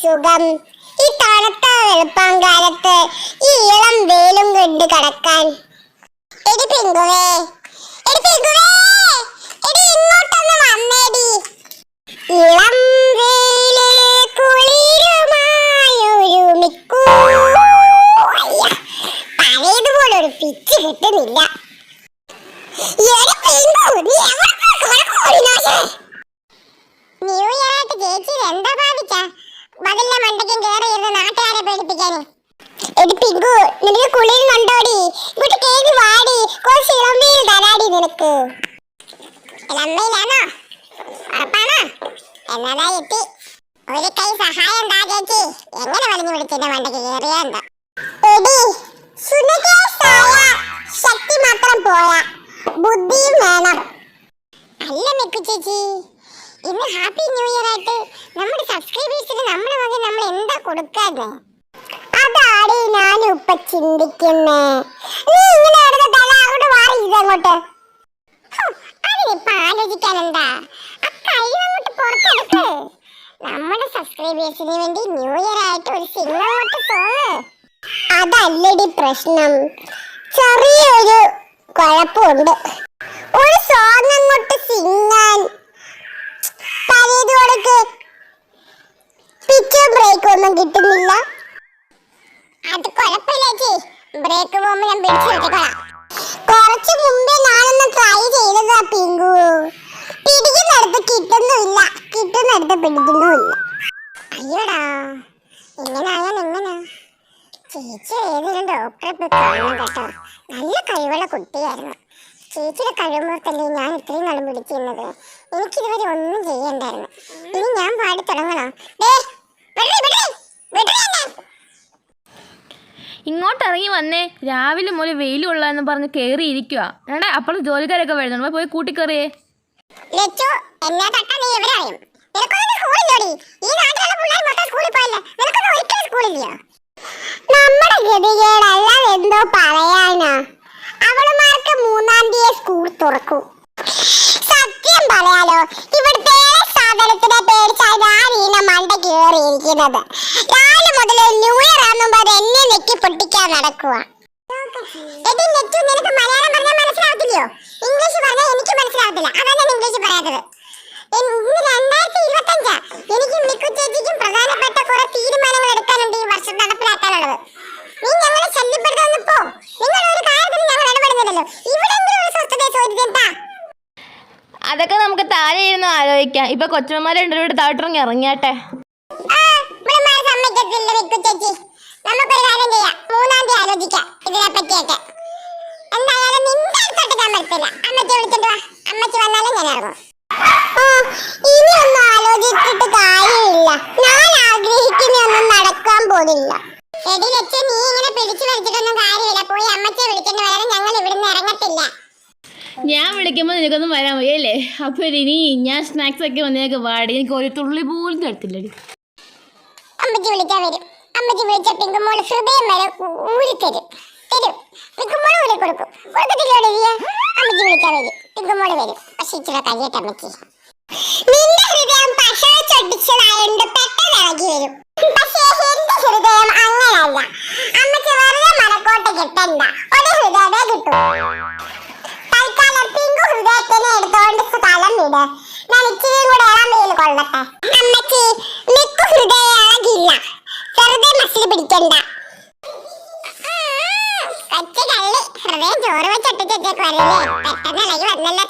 സുഖം. ഈ തണുത്ത വെളുപ്പാങ്കാലത്ത് ഈ ഇളം വേലും കൊണ്ട് കടക്കാൻ? ന്യൂ ഇയർ ആയിട്ട് ചേച്ചി എന്താ ഭാവിച്ച മതിലിന്റെ മണ്ടയ്ക്കും കേറി ഇരുന്ന് നാട്ടുകാരെ പേടിപ്പിക്കാൻ എടി പിങ്കു നിനക്ക് കുളിരുന്നുണ്ടോടി ഇങ്ങോട്ട് കേറി വാടി. കുറച്ച് ഇളമ്പിയിൽ തരാടി നിനക്ക്. ഇളമ്പയിലാണോ ഉറപ്പാണോ? എന്നതാ എത്തി. ഒരു കൈ സഹായം താ എങ്ങനെ വലിഞ്ഞു കേറിയാന്തോ എടി സുനകേസായ ശക്തി മാത്രം പോയാ ബുദ്ധിയും വേണം. അല്ല മിക്കു ചേച്ചി. ഇന്ന് ഹാപ്പി ന്യൂ ഇയർ ആയിട്ട് നമ്മുടെ സബ്സ്ക്രൈബേഴ്സിന് നമ്മുടെ വക നമ്മൾ എന്താ കൊടുക്കാതെ അതാണ് ഞാൻ ഇപ്പൊ ചിന്തിക്കുന്നേ. നീ ഇങ്ങനെ കിടന്ന് തല അങ്ങോട്ട് മാറി ഇതങ്ങോട്ട് അതിനിപ്പോ ആലോചിക്കാൻ എന്താ ആ അങ്ങോട്ട് പുറത്തെടുക്ക്. നമ്മുടെ സബ്സ്ക്രൈബേഴ്സിന് വേണ്ടി ന്യൂ ഇയർ ആയിട്ട് ഒരു സിംഗിൾ അങ്ങോട്ട് സോങ് അതല്ലടി പ്രശ്നം. ചെറിയൊരു കുഴപ്പമുണ്ട്. ഒരു സോങ് അങ്ങോട്ട് സിംഗാൻ പഴയത് കൊടുക്ക് പിച്ചും ബ്രേക്കും ഒന്നും കിട്ടുന്നില്ല. അത് കുഴപ്പമില്ല ചേച്ചി. ബ്രേക്ക് പോകുമ്പോ ഞാൻ പിടിച്ചു വെച്ചോളാം കുറച്ച് മുമ്പേ ഞാനൊന്ന് ട്രൈ ചെയ്തതാ പിങ്കു. പിടിക്കുന്നിടത്ത് കിട്ടുന്നുമില്ല. കിട്ടുന്നിടത്ത് പിടിക്കുന്നുമില്ല. അയ്യോടാ. എങ്ങനെയാ ആയാൽ എങ്ങനെ? ചേച്ചി ഏതെങ്കിലും ഡോക്ടറെ പോയി കാണണം കേട്ടോ. നല്ല കഴിവുള്ള കുട്ടിയായിരുന്നു. ചേച്ചിയുടെ കഴിവുമ്പോഴത്തല്ലേ ഞാൻ ഇത്രയും നാളും പിടിക്കുന്നത് എനിക്കിതുവരെ ഒന്നും ചെയ്യണ്ടായിരുന്നു. ഇനി ഞാൻ പാടി തുടങ്ങണോ വിടറി, വിടറി, വിടറി എന്നെ. ഇങ്ങോട്ട് ഇറങ്ങി വന്നേ. രാവിലെ മുതൽ വെയിൽ കൊള്ളാന്ന് പറഞ്ഞ് കയറി ഇരിക്കുക എടാ അപ്പോൾ ജോലിക്കാരൊക്കെ വരുന്നുണ്ട് പോയി കൂട്ടിക്കറിയേ. എന്നെ? നമ്മുടെ ഗതികേടല്ല എന്തോ പറയാനാ. അവളുമാർക്ക് മൂന്നാം തീയതി സ്കൂൾ തുറക്കും. സത്യം പറയാലോ ഇവിടുത്തെ സാധനത്തിനെ പേടിച്ചാൽ ഞാൻ ഈന മണ്ട കയറിയിരിക്കുന്നത് രാവിലെ മുതൽ ന്യൂ ഇയർ നെക്കി പൊട്ടിക്കാൻ നടക്കുക എടി നെറ്റു നിനക്ക് മലയാളം പറഞ്ഞാൽ മനസ്സിലാവത്തില്ലയോ? ഇംഗ്ലീഷ് പറഞ്ഞാൽ എനിക്ക് മനസ്സിലാവത്തില്ല. അതാണ് ഞാൻ ഇംഗ്ലീഷ് പറയാത്തത്. ഇന്ന് രണ്ടായിരത്തി ഇരുപത്തഞ്ചാ. എനിക്ക് മിക്കു ചേച്ചിക്കും പ്രധാനപ്പെട്ട കുറെ തീരുമാനങ്ങൾ എടുക്കാനുണ്ട് ഈ വർഷം നടപ്പിലാക്കാനുള്ളത്. നീ ഞങ്ങളെ ശല്യപ്പെടുത്തുന്നു പോ. നിങ്ങൾ ഒരു കാര്യത്തിൽ ഞങ്ങൾ ഇടപെടുന്നില്ലല്ലോ. ഇവിടെങ്കിലും ഒരു സ്വസ്ഥത ചോദ്യം താ അതൊക്കെ നമുക്ക് താഴെ ഇരുന്ന് ആലോചിക്കാം. ഇപ്പൊ കൊച്ചുമ്മമാരെ രണ്ടുപേരുടെ താഴോട്ടിറങ്ങി ഇറങ്ങിയാട്ടെ? നമുക്കൊരു കാര്യം ചെയ്യാം മൂന്നാം തീയതി ആലോചിക്കാം ഇതിനെ പറ്റിയൊക്കെ എന്തായാലും നിന്റെ അടുത്തോട്ട് ഞാൻ വരത്തില്ല അമ്മച്ചി വിളിച്ചിട്ട് വാ അമ്മച്ചി വന്നാലും ഞാൻ ഇറങ്ങും ഇനി ഒന്നും ആലോചിച്ചിട്ട് കാര്യമില്ല. ഞാൻ ആഗ്രഹിക്കുന്നൊന്നും നടക്കാൻ പോണില്ല എടി ലക്ഷ്യം നീ ഇങ്ങനെ പിടിച്ചു വലിച്ചിട്ടൊന്നും കാര്യമില്ല. പോയി ഞങ്ങൾ ഇവിടുന്ന് ഇറങ്ങത്തില്ല. ഞാൻ വിളിക്കുമ്പോൾ നിനക്കൊന്നും വരാൻ വയ്യല്ലേ? അപ്പൊ ഇനി ഞാൻ സ്നാക്സ് ഒക്കെ വന്നേക്ക് വാടി. എനിക്ക് ഒരു തുള്ളി പോലും തരത്തില്ലടി. അമ്മച്ചി വിളിച്ചാ വരും. അമ്മച്ചി വിളിച്ച പിങ്കുമോൾ ഹൃദയം വരെ ഊരി തരും. തരും. പിങ്കുമോൾ ഊരി കൊടുക്കും. കൊടുക്കത്തില്ലോടെ അമ്മച്ചി വിളിച്ചാ വരും. പിങ്കുമോൾ വരും. പക്ഷെ ഇച്ചിരി കഴിയട്ടെ അമ്മച്ചി. നിന്റെ ഹൃദയം പശ ചൊട്ടിച്ചതായോണ്ട് പെട്ടെന്ന് ഇറങ്ങി വരും. പക്ഷേ എന്റെ ഹൃദയം അങ്ങനല്ല. അമ്മയ്ക്ക് വെറുതെ മലക്കോട്ട് കിട്ടണ്ട. ഒരു ഹൃദയമേ കിട്ടൂ. തൽക്കാലം പിങ്കു ഹൃദയത്തിനെ എടുത്തോണ്ട് സ്ഥലം വിട്. ഞാൻ ഇച്ചിരി കൂടെ ഇളം വെയിൽ കൊള്ളട്ടെ. അമ്മയ്ക്ക് മിക്കു ഹൃദയം ഇളകില്ല. വെറുതെ മസിൽ പിടിക്കണ്ട. കൊച്ചു കള്ളി. ഹൃദയം ചോറ് വെച്ചൊട്ടിച്ചേക്ക് വരല്ലേ പെട്ടെന്ന് ഇളകി വന്നല്ലോ